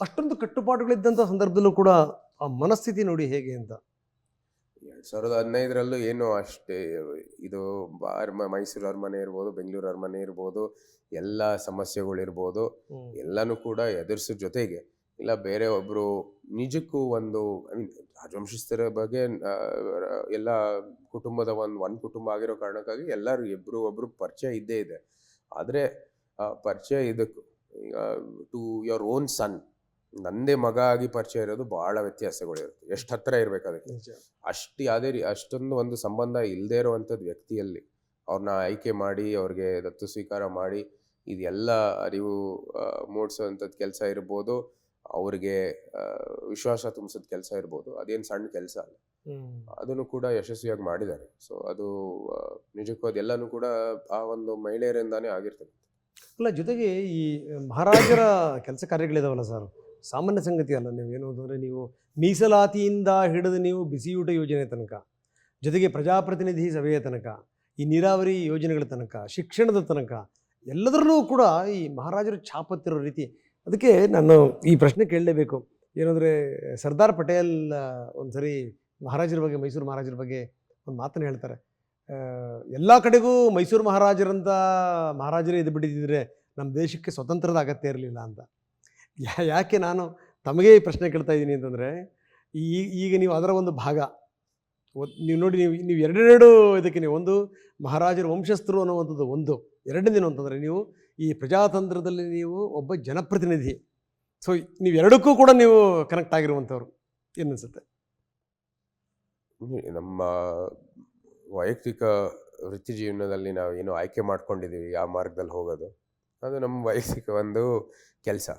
ಅಷ್ಟೊಂದು ಕಟ್ಟುಪಾಡುಗಳಿದ್ದಂಥ ಸಂದರ್ಭದಲ್ಲೂ ಕೂಡ ಆ ಮನಸ್ಥಿತಿ ನೋಡಿ ಹೇಗೆ ಅಂತ. ಎರಡ್ ಸಾವಿರದ ಹದಿನೈದರಲ್ಲೂ ಏನು ಅಷ್ಟೇ ಇದು ಅರ್ಮ ಮೈಸೂರು ಅರಮನೆ ಇರ್ಬೋದು ಬೆಂಗಳೂರು ಅರಮನೆ ಇರ್ಬೋದು ಎಲ್ಲ ಸಮಸ್ಯೆಗಳಿರ್ಬೋದು ಎಲ್ಲಾನು ಕೂಡ ಎದುರಿಸೋ ಜೊತೆಗೆ ಇಲ್ಲ ಬೇರೆ ಒಬ್ರು ನಿಜಕ್ಕೂ ಒಂದು ಐ ಮೀನ್ ರಾಜವಂಶಸ್ಥರ ಬಗ್ಗೆ ಎಲ್ಲ ಕುಟುಂಬದ ಒಂದು ಒಂದು ಕುಟುಂಬ ಆಗಿರೋ ಕಾರಣಕ್ಕಾಗಿ ಎಲ್ಲರೂ ಇಬ್ರು ಒಬ್ರು ಪರಿಚಯ ಇದ್ದೇ ಇದೆ. ಆದರೆ ಪರಿಚಯ ಇದಕ್ಕೂ ಟು ಯುವರ್ ಓನ್ ಸನ್ ನಂದೇ ಮಗ ಆಗಿ ಪರಿಚಯ ಇರೋದು ಬಹಳ ವ್ಯತ್ಯಾಸಗಳಿರುತ್ತೆ. ಎಷ್ಟು ಹತ್ರ ಇರ್ಬೇಕು ಅದಕ್ಕೆ. ಅಷ್ಟು ಯಾವುದೇ ರೀ ಅಷ್ಟೊಂದು ಒಂದು ಸಂಬಂಧ ಇಲ್ಲದೆ ಇರುವಂಥದ್ದು ವ್ಯಕ್ತಿಯಲ್ಲಿ. ಅವ್ರನ್ನ ಆಯ್ಕೆ ಮಾಡಿ ಅವ್ರಿಗೆ ದತ್ತು ಸ್ವೀಕಾರ ಮಾಡಿ ಇದೆಲ್ಲ ಅರಿವು ಮೂಡಿಸೋವಂಥದ್ದು ಕೆಲಸ ಇರ್ಬೋದು. ಅವ್ರಿಗೆ ವಿಶ್ವಾಸ ತುಂಬಿಸೋದು ಕೆಲಸ ಇರ್ಬೋದು. ಅದೇನು ಸಣ್ಣ ಕೆಲಸ ಅಲ್ಲ. ಅದನ್ನು ಕೂಡ ಯಶಸ್ವಿಯಾಗಿ ಮಾಡಿದ್ದಾರೆ. ಸೊ ಅದು ನಿಜಕ್ಕೂ ಅದೆಲ್ಲನೂ ಕೂಡ ಆ ಒಂದು ಮಹಿಳೆಯರಿಂದಾನೇ ಆಗಿರ್ತದೆ. ಅಲ್ಲ ಜೊತೆಗೆ ಈ ಮಹಾರಾಜರ ಕೆಲಸ ಕಾರ್ಯಗಳಿದಾವಲ್ಲ ಸರ್. ಸಾಮಾನ್ಯ ಸಂಗತಿ ಅಲ್ಲ, ನೀವು ಏನು ಅಂತಂದರೆ ನೀವು ಮೀಸಲಾತಿಯಿಂದ ಹಿಡಿದು ನೀವು ಬಿಸಿಯೂಟ ಯೋಜನೆ ತನಕ, ಜೊತೆಗೆ ಪ್ರಜಾಪ್ರತಿನಿಧಿ ಸಭೆಯ ತನಕ, ಈ ನೀರಾವರಿ ಯೋಜನೆಗಳ ತನಕ, ಶಿಕ್ಷಣದ ತನಕ, ಎಲ್ಲದರಲ್ಲೂ ಕೂಡ ಈ ಮಹಾರಾಜರು ಛಾಪತ್ತಿರೋ ರೀತಿ. ಅದಕ್ಕೆ ನಾನು ಈ ಪ್ರಶ್ನೆ ಕೇಳಲೇಬೇಕು. ಏನಂದರೆ ಸರ್ದಾರ್ ಪಟೇಲ್ ಒಂದು ಸರಿ ಮಹಾರಾಜರ ಬಗ್ಗೆ, ಮೈಸೂರು ಮಹಾರಾಜರ ಬಗ್ಗೆ ಒಂದು ಮಾತನ್ನು ಹೇಳ್ತಾರೆ. ಎಲ್ಲ ಕಡೆಗೂ ಮೈಸೂರು ಮಹಾರಾಜರಂತ ಮಹಾರಾಜರೇ ಇದು ಬಿಟ್ಟಿದ್ದರೆ ನಮ್ಮ ದೇಶಕ್ಕೆ ಸ್ವತಂತ್ರದ ಅಗತ್ಯ ಇರಲಿಲ್ಲ ಅಂತ. ಯಾಕೆ ನಾನು ತಮಗೆ ಈ ಪ್ರಶ್ನೆ ಕೇಳ್ತಾ ಇದ್ದೀನಿ ಅಂತಂದರೆ, ಈ, ಈಗ ನೀವು ಅದರ ಒಂದು ಭಾಗ ನೀವು ನೋಡಿ ನೀವು ನೀವು ಎರಡೆರಡು ಇದಕ್ಕೆ ನೀವು ಒಂದು ಮಹಾರಾಜರ ವಂಶಸ್ಥರು ಅನ್ನುವಂಥದ್ದು ಒಂದು ಎರಡನೇದೇನು ಅಂತಂದರೆ ನೀವು ಈ ಪ್ರಜಾತಂತ್ರದಲ್ಲಿ ನೀವು ಒಬ್ಬ ಜನಪ್ರತಿನಿಧಿ. ಸೊ ನೀವು ಎರಡಕ್ಕೂ ಕೂಡ ನೀವು ಕನೆಕ್ಟ್ ಆಗಿರುವಂಥವ್ರು. ಏನು ಅನಿಸುತ್ತೆ? ನಮ್ಮ ವೈಯಕ್ತಿಕ ವೃತ್ತಿ ಜೀವನದಲ್ಲಿ ನಾವು ಏನು ಆಯ್ಕೆ ಮಾಡ್ಕೊಂಡಿದ್ದೀವಿ ಯಾವ ಮಾರ್ಗದಲ್ಲಿ ಹೋಗೋದು. ಅದು ನಮ್ಮ ವೈಯಕ್ತಿಕ ಒಂದು ಕೆಲಸ.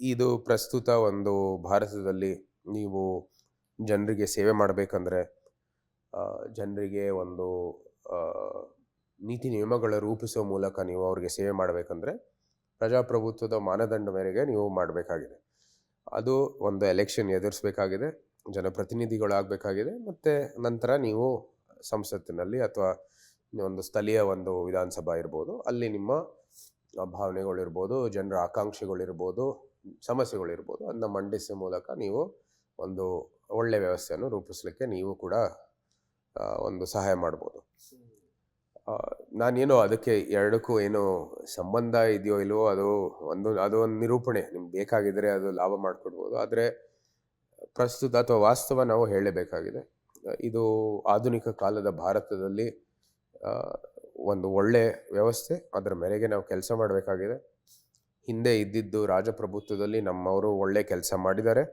ಇದು ಪ್ರಸ್ತುತ ಒಂದು ಭಾರತದಲ್ಲಿ ನೀವು ಜನರಿಗೆ ಸೇವೆ ಮಾಡಬೇಕಂದ್ರೆ ಜನರಿಗೆ ಒಂದು ನೀತಿ ನಿಯಮಗಳ ರೂಪಿಸೋ ಮೂಲಕ ನೀವು ಅವರಿಗೆ ಸೇವೆ ಮಾಡಬೇಕಂದ್ರೆ ಪ್ರಜಾಪ್ರಭುತ್ವದ ಮಾನದಂಡ ಮೇರೆಗೆ ನೀವು ಮಾಡಬೇಕಾಗಿದೆ. ಅದು ಒಂದು ಎಲೆಕ್ಷನ್ ಎದುರಿಸಬೇಕಾಗಿದೆ. ಜನಪ್ರತಿನಿಧಿಗಳಾಗಬೇಕಾಗಿದೆ. ಮತ್ತು ನಂತರ ನೀವು ಸಂಸತ್ತಿನಲ್ಲಿ ಅಥವಾ ಒಂದು ಸ್ಥಳೀಯ ಒಂದು ವಿಧಾನಸಭಾ ಇರ್ಬೋದು, ಅಲ್ಲಿ ನಿಮ್ಮ ಭಾವನೆಗಳಿರ್ಬೋದು, ಜನರ ಆಕಾಂಕ್ಷೆಗಳಿರ್ಬೋದು, ಸಮಸ್ಯೆಗಳಿರ್ಬೋದು, ಅದನ್ನ ಮಂಡಿಸೋ ಮೂಲಕ ನೀವು ಒಂದು ಒಳ್ಳೆಯ ವ್ಯವಸ್ಥೆಯನ್ನು ರೂಪಿಸಲಿಕ್ಕೆ ನೀವು ಕೂಡ ಒಂದು ಸಹಾಯ ಮಾಡ್ಬೋದು. ನಾನೇನೋ ಅದಕ್ಕೆ ಎರಡಕ್ಕೂ ಏನು ಸಂಬಂಧ ಇದೆಯೋ ಇಲ್ವೋ ಅದು ಒಂದು ಅದು ಒಂದು ನಿರೂಪಣೆ. ನಿಮ್ಗೆ ಬೇಕಾಗಿದ್ದರೆ ಅದು ಲಾಭ ಮಾಡಿಕೊಡ್ಬೋದು. ಆದರೆ ಪ್ರಸ್ತುತ ಅಥವಾ ವಾಸ್ತವ ನಾವು ಹೇಳಲೇಬೇಕಾಗಿದೆ ಇದು ಆಧುನಿಕ ಕಾಲದ ಭಾರತದಲ್ಲಿ ಒಂದು ಒಳ್ಳೆ ವ್ಯವಸ್ಥೆ. ಅದರ ಮೇರೆಗೆ ನಾವು ಕೆಲಸ ಮಾಡಬೇಕಾಗಿದೆ. ಹಿಂದೆ ಇದ್ದಿದ್ದು ರಾಜಪ್ರಭುತ್ವದಲ್ಲಿ ನಮ್ಮವರು ಒಳ್ಳೆ ಕೆಲಸ ಮಾಡಿದ್ದಾರೆ.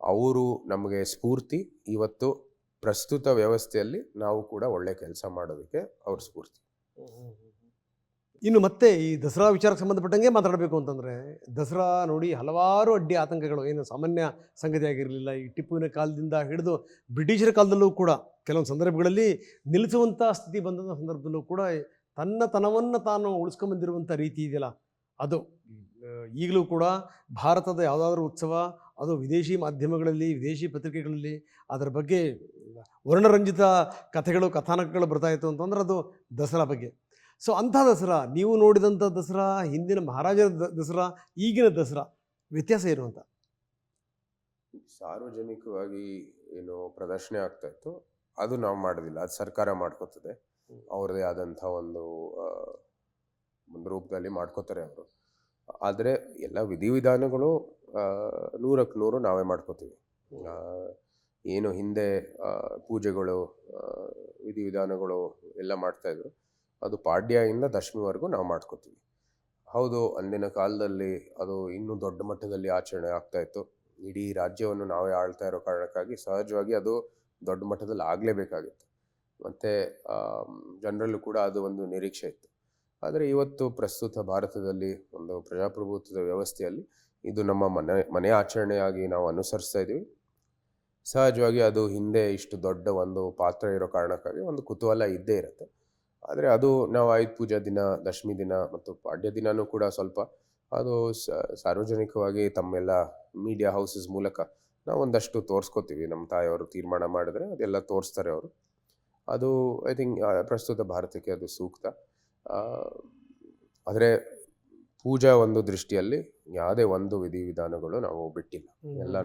ಅವರು ನಮಗೆ ಸ್ಫೂರ್ತಿ, ಇವತ್ತು ಪ್ರಸ್ತುತ ವ್ಯವಸ್ಥೆಯಲ್ಲಿ ನಾವು ಕೂಡ ಒಳ್ಳೆ ಕೆಲಸ ಮಾಡೋದಕ್ಕೆ ಅವ್ರ ಸ್ಫೂರ್ತಿ. ಇನ್ನು ಮತ್ತೆ ಈ ದಸರಾ ವಿಚಾರಕ್ಕೆ ಸಂಬಂಧಪಟ್ಟಂಗೆ ಮಾತಾಡಬೇಕು ಅಂತಂದರೆ, ದಸರಾ ನೋಡಿ ಹಲವಾರು ಅಡ್ಡಿ ಆತಂಕಗಳು. ಏನು ಸಾಮಾನ್ಯ ಸಂಗತಿಯಾಗಿರಲಿಲ್ಲ. ಈ ಟಿಪ್ಪುವಿನ ಕಾಲದಿಂದ ಹಿಡಿದು ಬ್ರಿಟಿಷರ ಕಾಲದಲ್ಲೂ ಕೂಡ ಕೆಲವೊಂದು ಸಂದರ್ಭಗಳಲ್ಲಿ ನಿಲ್ಲಿಸುವಂಥ ಸ್ಥಿತಿ ಬಂದಂಥ ಸಂದರ್ಭದಲ್ಲೂ ಕೂಡ ತನ್ನ ತನವನ್ನು ತಾನು ಉಳಿಸ್ಕೊಂಬಂದಿರುವಂಥ ರೀತಿ ಇದೆಯಲ್ಲ, ಅದು ಈಗಲೂ ಕೂಡ ಭಾರತದ ಯಾವುದಾದ್ರೂ ಉತ್ಸವ, ಅದು ವಿದೇಶಿ ಮಾಧ್ಯಮಗಳಲ್ಲಿ, ವಿದೇಶಿ ಪತ್ರಿಕೆಗಳಲ್ಲಿ ಅದರ ಬಗ್ಗೆ ವರ್ಣರಂಜಿತ ಕಥೆಗಳು, ಕಥಾನಕಗಳು ಬರ್ತಾಯಿತ್ತು ಅಂತಂದ್ರೆ ಅದು ದಸರಾ ಬಗ್ಗೆ. ಸೊ ಅಂಥ ದಸರಾ ನೀವು ನೋಡಿದಂಥ ದಸರಾ ಹಿಂದಿನ ಮಹಾರಾಜರ ದಸರಾ ಈಗಿನ ದಸರಾ ವ್ಯತ್ಯಾಸ ಏನು ಅಂತ? ಸಾರ್ವಜನಿಕವಾಗಿ ಏನು ಪ್ರದರ್ಶನ ಆಗ್ತಾ ಇತ್ತು. ಅದು ನಾವು ಮಾಡೋದಿಲ್ಲ. ಅದು ಸರ್ಕಾರ ಮಾಡ್ಕೋತದೆ. ಅವ್ರದೇ ಅವ್ರದ್ದೇ ಆದಂಥ ಒಂದು ಒಂದು ರೂಪದಲ್ಲಿ ಮಾಡ್ಕೋತಾರೆ ಅವರು. ಆದರೆ ಎಲ್ಲ ವಿಧಿವಿಧಾನಗಳು ನೂರಕ್ಕೆ ನೂರು ನಾವೇ ಮಾಡ್ಕೋತೀವಿ. ಏನು ಹಿಂದೆ ಪೂಜೆಗಳು ವಿಧಿವಿಧಾನಗಳು ಎಲ್ಲ ಮಾಡ್ತಾಯಿದ್ರು ಅದು ಪಾಡ್ಯದಿಂದ ದಶಮಿವರೆಗೂ ನಾವು ಮಾಡ್ಕೋತೀವಿ. ಹೌದು, ಅಂದಿನ ಕಾಲದಲ್ಲಿ ಅದು ಇನ್ನೂ ದೊಡ್ಡ ಮಟ್ಟದಲ್ಲಿ ಆಚರಣೆ ಆಗ್ತಾ ಇತ್ತು. ಇಡೀ ರಾಜ್ಯವನ್ನು ನಾವೇ ಆಳ್ತಾ ಇರೋ ಕಾರಣಕ್ಕಾಗಿ ಸಹಜವಾಗಿ ಅದು ದೊಡ್ಡ ಮಟ್ಟದಲ್ಲಿ ಆಗಲೇಬೇಕಾಗಿತ್ತು. ಮತ್ತು ಜನರಲ್ಲೂ ಕೂಡ ಅದು ಒಂದು ನಿರೀಕ್ಷೆ ಇತ್ತು. ಆದರೆ ಇವತ್ತು ಪ್ರಸ್ತುತ ಭಾರತದಲ್ಲಿ ಒಂದು ಪ್ರಜಾಪ್ರಭುತ್ವದ ವ್ಯವಸ್ಥೆಯಲ್ಲಿ ಇದು ನಮ್ಮ ಮನೆ ಮನೆ ಆಚರಣೆಯಾಗಿ ನಾವು ಅನುಸರಿಸ್ತಾ ಇದ್ದೀವಿ. ಸಹಜವಾಗಿ ಅದು ಹಿಂದೆ ಇಷ್ಟು ದೊಡ್ಡ ಒಂದು ಪಾತ್ರ ಇರೋ ಕಾರಣಕ್ಕಾಗಿ ಒಂದು ಕುತೂಹಲ ಇದ್ದೇ ಇರುತ್ತೆ. ಆದರೆ ಅದು ನಾವು ಆಯುಧ ಪೂಜಾ ದಿನ ದಶಮಿ ದಿನ ಮತ್ತು ಪಾಡ್ಯ ದಿನನೂ ಕೂಡ ಸ್ವಲ್ಪ ಅದು ಸಾರ್ವಜನಿಕವಾಗಿ ತಮ್ಮೆಲ್ಲ ಮೀಡಿಯಾ ಹೌಸಸ್ ಮೂಲಕ ನಾವು ಒಂದಷ್ಟು ತೋರಿಸ್ಕೋತೀವಿ. ನಮ್ಮ ತಾಯಿಯವರು ತೀರ್ಮಾನ ಮಾಡಿದ್ರೆ ಅದೆಲ್ಲ ತೋರಿಸ್ತಾರೆ ಅವರು. ಅದು ಐ ಥಿಂಕ್ ಪ್ರಸ್ತುತ ಭಾರತಕ್ಕೆ ಅದು ಸೂಕ್ತ. ಆದರೆ ಪೂಜಾ ಒಂದು ದೃಷ್ಟಿಯಲ್ಲಿ ಯಾವುದೇ ಒಂದು ವಿಧಿವಿಧಾನಗಳು ನಾವು ಬಿಟ್ಟಿಲ್ಲ. ಎಲ್ಲ